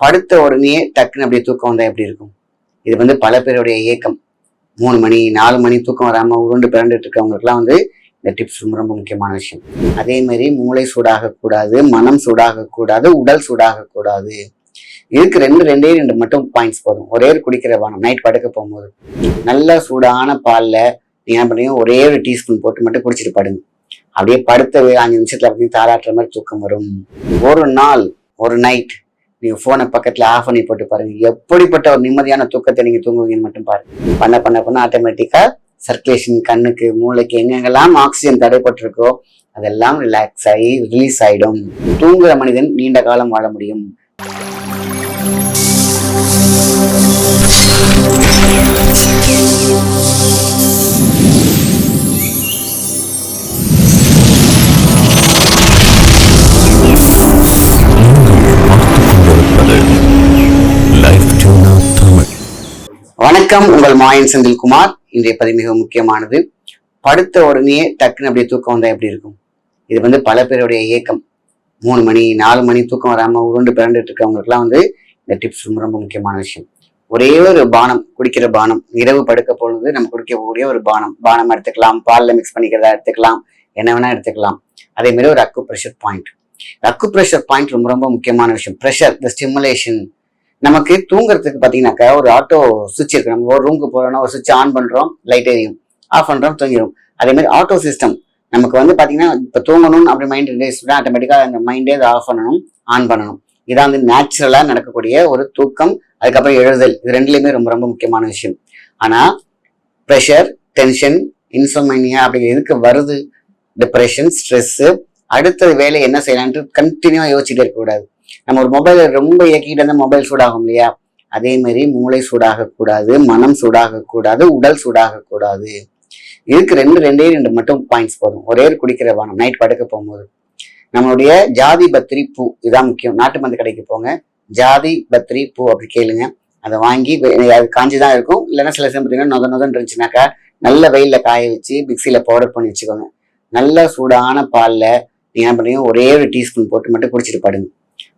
படுத்த உடனே டக்குன்னு அப்படியே தூக்கம் வந்தா எப்படி இருக்கும்? இது வந்து பல பேருடைய ஏக்கம் மூணு மணி நாலு மணி தூக்கம் வராம உருண்டு பிறண்டுட்டு இருக்கவங்களுக்குலாம் வந்து இந்த டிப்ஸ் ரொம்ப ரொம்ப முக்கியமான விஷயம். அதே மாதிரி மூளை சூடாக கூடாது மனம் சூடாக கூடாது உடல் சூடாக கூடாது. இதுக்கு ரெண்டு ரெண்டே ரெண்டு மட்டும் பாயிண்ட்ஸ் போதும். ஒரே ஒரு குடிக்கிற பானம் நைட் படுக்க போகும்போது. நல்ல சூடான பாலில் நீங்க என்ன பண்ணுறீங்க ஒரே ஒரு டீஸ்பூன் போட்டு மட்டும் குடிச்சிட்டு படுங்க. அப்படியே படுத்த அஞ்சு நிமிஷத்துல பார்த்தீங்கன்னா தாளாட்டுற மாதிரி தூக்கம் வரும். ஒரு நாள் ஒரு நைட் நீங்க போனை பக்கத்துல ஆஃப் பண்ணி போட்டு பாருங்க. எப்படிப்பட்ட ஒரு நிம்மதியான தூக்கத்தை நீங்க தூங்குவீங்கன்னு மட்டும் பாருங்க. பண்ண பண்ண பண்ண ஆட்டோமேட்டிக்கா சர்க்குலேஷன் கண்ணுக்கு மூளைக்கு எங்கெங்கெல்லாம் ஆக்சிஜன் தடைப்பட்டிருக்கோ அதெல்லாம் ரிலாக்ஸ் ஆகி ரிலீஸ் ஆயிடும். தூங்குற மனிதன் நீண்ட காலம் வாழ முடியும். கொண்டிருப்பது வணக்கம். உங்கள் மாயன் செந்தில்குமார். இன்றைய பதிவு மிக முக்கியமானது. படுத்த உடனே டக்குன்னு அப்படியே தூக்கம் வந்தா எப்படி இருக்கும்? இது வந்து பல பேருடைய ஏக்கம். மூணு மணி நாலு மணி தூக்கம் வராம உருண்டு பிறண்டுட்டு இருக்கவங்களுக்குலாம் வந்து இந்த டிப்ஸ் ரொம்ப ரொம்ப முக்கியமான விஷயம். ஒரே ஒரு பானம் குடிக்கிற பானம் இரவு படுக்க பொழுது நம்ம குடிக்கக்கூடிய ஒரு பானம். பானம் எடுத்துக்கலாம். பாலில் மிக்ஸ் பண்ணிக்கிறதா எடுத்துக்கலாம். என்ன வேணா எடுத்துக்கலாம். அதே மாதிரி ஒரு acupressure point acupressure point ரொம்ப ரொம்ப முக்கியமான விஷயம். ப்ரெஷர் த ஸ்டிமுலேஷன் நமக்கு தூங்குறதுக்கு பார்த்தீங்கன்னாக்கா ஒரு ஆட்டோ சுவிட்ச் இருக்கு. நம்ம ஒரு ரூமுக்கு போகிறோம்னா ஒரு சுவிட்ச் ஆன் பண்ணுறோம் லைட் எரியும். ஆஃப் பண்ணுறோம் தூங்கிடும் அதே மாதிரி ஆட்டோ சிஸ்டம் நமக்கு வந்து பார்த்தீங்கன்னா இப்போ தூங்கணும்னு அப்படி மைண்ட் ரேஸ் ஆட்டோமேட்டிக்காக அந்த மைண்டே அதை ஆஃப் பண்ணணும் ஆன் பண்ணணும். இதான் வந்து நேச்சுரலாக நடக்கக்கூடிய ஒரு தூக்கம் அதுக்கப்புறம் எழுதல். இது ரெண்டுலேயுமே ரொம்ப ரொம்ப முக்கியமான விஷயம். ஆனா ப்ரெஷர் டென்ஷன் இன்சோமைனியா அப்படி எதுக்கு வருது? டிப்ரெஷன் ஸ்ட்ரெஸ்ஸு அடுத்த வேலை என்ன செய்யலான்ட்டு கண்டினியூவாக யோசிச்சுட்டே இருக்கக்கூடாது. நம்ம ஒரு மொபைலை ரொம்ப இயக்கிட்டு இருந்தால் மொபைல் சூடாகும் இல்லையா? அதே மாதிரி மூளை சூடாகக்கூடாது மனம் சூடாகக்கூடாது உடல் சூடாகக்கூடாது. இதுக்கு ரெண்டு ரெண்டே ரெண்டு மட்டும் பாயிண்ட்ஸ் போதும். ஒரே ஒரு குடிக்கிற வானம் நைட் படுக்க போகும்போது. நம்மளுடைய ஜாதி பத்திரி பூ இதான் முக்கியம். நாட்டு மருந்து கடைக்கு போங்க. ஜாதி பத்திரி பூ அப்படி கேளுங்க. அதை வாங்கி அது காஞ்சி தான் இருக்கும். இல்லைன்னா சில சமயம் பார்த்தீங்கன்னா நொத நொதன் இருந்துச்சுனாக்கா நல்ல வெயில்ல காய வச்சு மிக்சியில பவுடர் பண்ணி வச்சுக்கோங்க. நல்ல சூடான பால்ல நீங்க என்ன பண்ணுறீங்க ஒரே ஒரு டீஸ்பூன் போட்டு மட்டும் குடிச்சிட்டு படுங்க.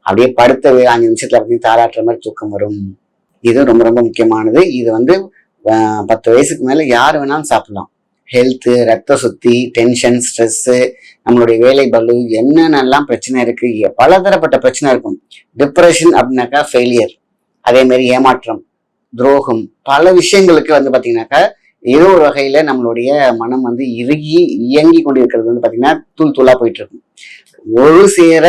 அப்படியே படுத்த அஞ்சு நிமிஷத்துல பார்த்தீங்கன்னா தாளாட்டுற மாதிரி தூக்கம் வரும். இது ரொம்ப ரொம்ப முக்கியமானது. இது வந்து பத்து வயசுக்கு மேல யார் வேணாலும் சாப்பிடலாம். ஹெல்த்து ரத்த சுத்தி டென்ஷன் ஸ்ட்ரெஸ்ஸு நம்மளுடைய வேலை பலு என்னென்னலாம் பிரச்சனை இருக்கு? பலதரப்பட்ட பிரச்சனை இருக்கும். டிப்ரெஷன் அப்படின்னாக்கா ஃபெயிலியர் அதே மாதிரி ஏமாற்றம் துரோகம் பல விஷயங்களுக்கு வந்து பார்த்தீங்கன்னாக்கா ஏதோ ஒரு வகையில நம்மளுடைய மனம் வந்து இறுகி இயங்கி கொண்டு இருக்கிறது வந்து பார்த்தீங்கன்னா தூள் தூளா போயிட்டு இருக்கும். ஒரு சேர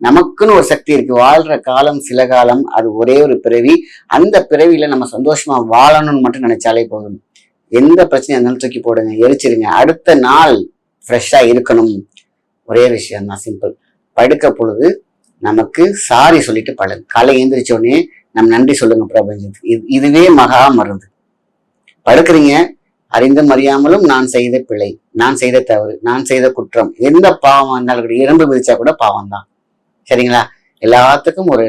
நமக்குன்னு ஒரு சக்தி இருக்கு. வாழ்ற காலம் சில காலம் அது ஒரே ஒரு பிறவி. அந்த பிறவியில நம்ம சந்தோஷமா வாழணும்னு மட்டும் நினைச்சாலே போதும். எந்த பிரச்சனையும் இருந்தாலும் தூக்கி போடுங்க எரிச்சிருங்க. அடுத்த நாள் ஃப்ரெஷ்ஷா இருக்கணும். ஒரே விஷயம் தான் சிம்பிள் படுக்க பொழுது நமக்கு சாரி சொல்லிட்டு பழகு காலை எழுந்திரிச்ச உடனே நம் நன்றி சொல்லுங்க பிரபஞ்சத்துக்கு. இது இதுவே மகா மருந்து. படுக்கிறீங்க அறிந்தும் அறியாமலும் நான் செய்த பிழை நான் செய்த தவறு நான் செய்த குற்றம். எந்த பாவம் இருந்தாலும் கூட எறும்பு மிதிச்சா கூட பாவம் தான் சரிங்களா? எல்லாத்துக்கும் ஒரு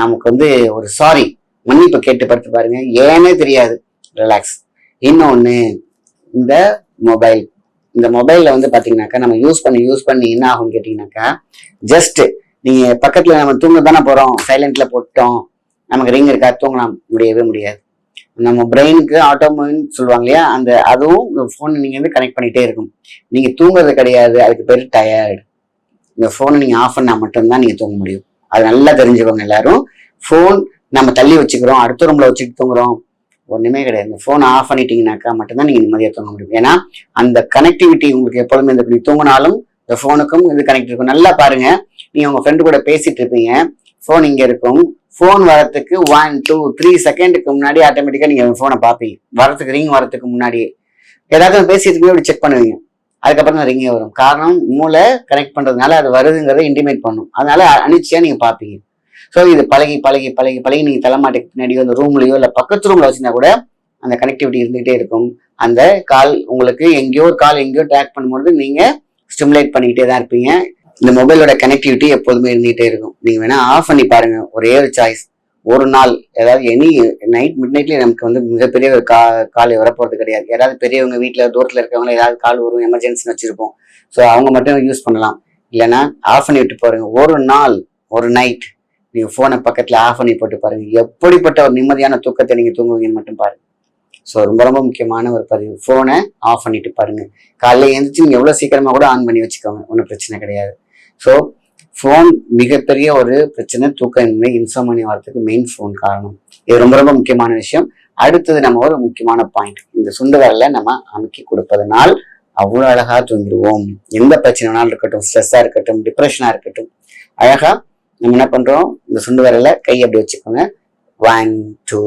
நமக்கு வந்து ஒரு சாரி மன்னிப்பு கேட்டு படுத்து பாருங்க. ஏனே தெரியாது. ரிலாக்ஸ் இன்னொன்று இந்த மொபைல் இந்த மொபைலில் வந்து பார்த்தீங்கன்னாக்கா நம்ம யூஸ் பண்ணி யூஸ் பண்ணி என்ன ஆகும்னு கேட்டிங்கனாக்கா ஜஸ்ட்டு நீங்கள் பக்கத்தில் நம்ம தூங்க தானே போகிறோம் சைலண்ட்டில் போட்டோம். நமக்கு ரிங் இருக்கா? தூங்கலாம். முடியவே முடியாது. நம்ம பிரெயினுக்கு ஆட்டோமோன்னு சொல்லுவாங்க இல்லையா? அந்த அதுவும் ஃபோன் நீங்கள் வந்து கனெக்ட் பண்ணிகிட்டே இருக்கும். நீங்கள் தூங்குறது கிடையாது. அதுக்கு பேர் டயர்டு இந்த ஃபோனை நீங்கள் ஆஃப் பண்ணால் மட்டும்தான் நீங்கள் தூங்க முடியும். அது நல்லா தெரிஞ்சுக்கோங்க எல்லாரும் ஃபோன் நம்ம தள்ளி வச்சுக்கிறோம். அடுத்த ரூம்ல வச்சுட்டு தூங்குறோம். ஒன்றுமே கிடையாது. இந்த ஃபோனை ஆஃப் பண்ணிட்டீங்கனாக்கா மட்டும்தான் நீங்கள் நிம்மதியாக தூங்க முடியும். ஏன்னா அந்த கனெக்டிவிட்டி உங்களுக்கு எப்பொழுதுமே இந்த நீ தூங்கினாலும் இந்த ஃபோனுக்கும் இது கனெக்ட் இருக்கும். நல்லா பாருங்க. நீங்கள் உங்கள் ஃப்ரெண்டு கூட பேசிட்டு இருப்பீங்க. ஃபோன் இங்கே இருக்கும். ஃபோன் வரத்துக்கு ஒன் டூ த்ரீ செகண்டுக்கு முன்னாடி ஆட்டோமேட்டிக்காக நீங்கள் ஃபோனை பார்ப்பீங்க. வரத்துக்கு ரிங் வரத்துக்கு முன்னாடியே. ஏதாவது பேசிட்டு இருக்கீங்க அப்படி செக் பண்ணுவீங்க. அதுக்கப்புறம் தான் ரிங்கே வரும். காரணம் மூளை கனெக்ட் பண்றதுனால அது வருதுங்கிறத இன்டிமேட் பண்ணும். அதனால அனிச்சையா நீங்க பார்ப்பீங்க. ஸோ இது பழகி பழகி பழகி பழகி நீங்க தலைமாட்டுக்கு பின்னாடியோ அந்த ரூம்லயோ இல்ல பக்கத்து ரூம்ல வச்சுனா கூட அந்த கனெக்டிவிட்டி இருந்துகிட்டே இருக்கும். அந்த கால் உங்களுக்கு எங்கேயோ ஒரு கால் எங்கேயோ ட்ராக் பண்ணும்போது நீங்க ஸ்டிமுலேட் பண்ணிக்கிட்டே தான் இருப்பீங்க. இந்த மொபைலோட கனெக்டிவிட்டி எப்போதுமே இருந்துகிட்டே இருக்கும். நீங்க வேணா ஆஃப் பண்ணி பாருங்க. ஒரே ஒரு சாய்ஸ் ஒரு நாள் ஏதாவது எனி நைட் மிட் நைட்ல நமக்கு வந்து மிகப்பெரிய ஒரு கா கால் வரப்போறது கிடையாது. யாராவது பெரியவங்க வீட்டில் தூரத்தில் இருக்கவங்க ஏதாவது கால் வரும் எமர்ஜென்சின்னு வச்சிருப்போம். ஸோ அவங்க மட்டும் யூஸ் பண்ணலாம். இல்லைன்னா ஆஃப் பண்ணி விட்டு பாருங்க. ஒரு நாள் ஒரு நைட் நீங்கள் ஃபோனை பக்கத்தில் ஆஃப் பண்ணி போட்டு பாருங்க. எப்படிப்பட்ட ஒரு நிம்மதியான தூக்கத்தை நீங்கள் தூங்குவீங்கன்னு மட்டும் பாருங்க. ஸோ ரொம்ப ரொம்ப முக்கியமான ஒரு பதிவு. ஃபோனை ஆஃப் பண்ணிட்டு பாருங்க. காலையில் எழுந்திரிச்சு நீங்கள் எவ்வளோ சீக்கிரமாக கூட ஆன் பண்ணி வச்சுக்கோங்க. ஒன்றும் பிரச்சனை கிடையாது. ஸோ ஃபோன் மிகப்பெரிய ஒரு பிரச்சனை தூக்கமின்மை இன்சோமனி வரத்துக்கு மெயின் ஃபோன் காரணம். இது ரொம்ப ரொம்ப முக்கியமான விஷயம். அடுத்தது நம்ம ஒரு முக்கியமான பாயிண்ட் இந்த சுண்டு நம்ம அமுக்கி கொடுப்பதனால் அவ்வளோ அழகா தூங்கிடுவோம். எந்த பிரச்சனைனாலும் இருக்கட்டும் ஸ்ட்ரெஸ்ஸாக இருக்கட்டும் டிப்ரெஷனாக இருக்கட்டும் அழகா நம்ம என்ன பண்ணுறோம் இந்த சுண்டு விரல கை அப்படி வச்சுக்கோங்க. ஒன் டூ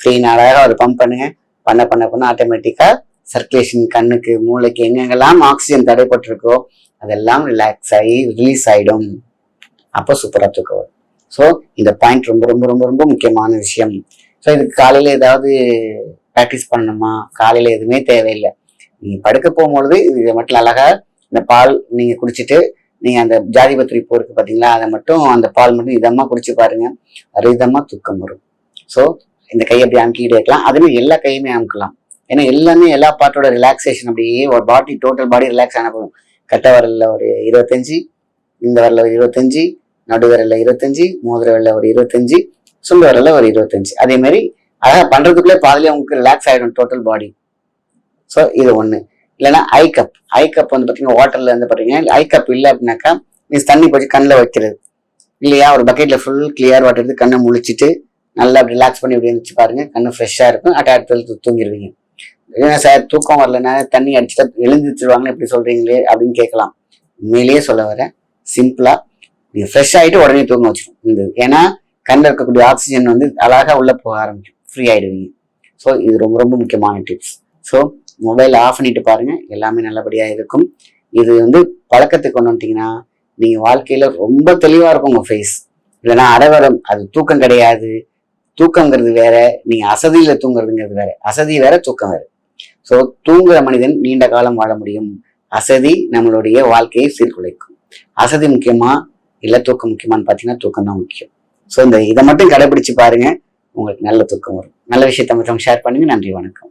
த்ரீ அழகா ஒரு பம்ப் பண்ணுங்க. பண்ண பண்ண பண்ண ஆட்டோமேட்டிக்காக சர்க்குலேஷன் கண்ணுக்கு மூளைக்கு எங்கெங்கெல்லாம் ஆக்சிஜன் தடைப்பட்டிருக்கோ அதெல்லாம் ரிலாக்ஸ் ஆகி ரிலீஸ் ஆகிடும் அப்போ சூப்பராக தூக்கம் வரும். ஸோ இந்த பாயிண்ட் ரொம்ப ரொம்ப ரொம்ப ரொம்ப முக்கியமான விஷயம். ஸோ இதுக்கு காலையில் ஏதாவது ப்ராக்டிஸ் பண்ணணுமா? காலையில் எதுவுமே தேவையில்லை. நீங்கள் படுக்க போகும்பொழுது இதை மட்டும் அழகாக இந்த பால் நீங்கள் குடிச்சிட்டு நீங்கள் அந்த ஜாதிபத்திரி போருக்கு பூ அதை மட்டும் அந்த பால் மட்டும் இதமாக குடிச்சு பாருங்கள் அரிதமாக தூக்கம் வரும். ஸோ இந்த கையை அப்படி அமுக்கிட்டே இருக்கலாம். அதுவே எல்லா கையுமே அமுக்கலாம். ஏன்னா எல்லாமே எல்லா பாட்டோட ரிலாக்ஸேஷன் அப்படியே ஒரு பாடி டோட்டல் பாடி ரிலாக்ஸ் ஆன போகும் கட்ட வரல ஒரு இருபத்தஞ்சி இந்த வரல ஒரு இருபத்தஞ்சி நடு இருபத்தஞ்சு மோதிர விரல்ல ஒரு இருபத்தஞ்சு சுண்டு விரல்ல ஒரு இருபத்தஞ்சு. அதே மாதிரி அழகாக பண்ணுறதுக்குள்ளே பாதிலே உங்களுக்கு ரிலாக்ஸ் ஆகிடும் டோட்டல் பாடி ஸோ இது ஒன்று இல்லைன்னா ஐ கப் ஐ கப் வந்து பார்த்தீங்கன்னா வாட்டரில் வந்து பார்த்தீங்கன்னா ஐ கப் இல்லை அப்படின்னாக்கா மீன்ஸ் தண்ணி போச்சு கண்ணில் வைக்கிறது. இல்லையா? ஒரு பக்கெட்டில் ஃபுல் கிளியர் வாட்டர் எடுத்து கண்ணை முழிச்சிட்டு நல்லா ரிலாக்ஸ் பண்ணி இப்படி இருந்துச்சு பாருங்க. கண்ணு ஃப்ரெஷ்ஷாக இருக்கும். அட்டாட் தூங்கிடுவீங்க. ஏன்னா சார் தூக்கம் வரலன்னா தண்ணி அடிச்சுட்டா எழுந்திரிச்சிருவாங்கன்னு எப்படி சொல்கிறீங்களே அப்படின்னு கேட்கலாம். உண்மையிலேயே சொல்ல வரேன். சிம்பிளாக நீங்க ஃப்ரெஷ் ஆகிட்டு உடனே தூங்க வச்சிடும் இந்த ஏன்னா கண்ணில் இருக்கக்கூடிய ஆக்சிஜன் வந்து அழகாக உள்ளே போக ஆரம்பிக்கும். ஃப்ரீ ஆகிடுவீங்க ஸோ இது ரொம்ப ரொம்ப முக்கியமான டிப்ஸ் ஸோ மொபைல் ஆஃப் பண்ணிட்டு பாருங்கள் எல்லாமே நல்லபடியாக இருக்கும். இது வந்து பழக்கத்துக்கு கொண்டு வந்துட்டீங்கன்னா நீங்கள் வாழ்க்கையில் ரொம்ப தெளிவாக இருக்கும் உங்கள் ஃபேஸ் இல்லைன்னா அடவரம் அது தூக்கம் கிடையாது. தூக்கங்கிறது வேற நீங்கள் அசதியில் தூங்குறதுங்கிறது வேற. அசதி வேற தூக்கம் வேற. ஸோ தூங்குற மனிதன் நீண்ட காலம் வாழ முடியும். அசதி நம்மளுடைய வாழ்க்கையை சீர்குலைக்கும். அசதி முக்கியமாக இல்லை தூக்கம் முக்கியமான்னு பார்த்தீங்கன்னா தூக்கம் தான் முக்கியம். ஸோ இந்த இதை மட்டும் கடைபிடிச்சு பாருங்க. உங்களுக்கு நல்ல தூக்கம் வரும். நல்ல விஷயத்த மட்டும் ஷேர் பண்ணுங்க. நன்றி வணக்கம்.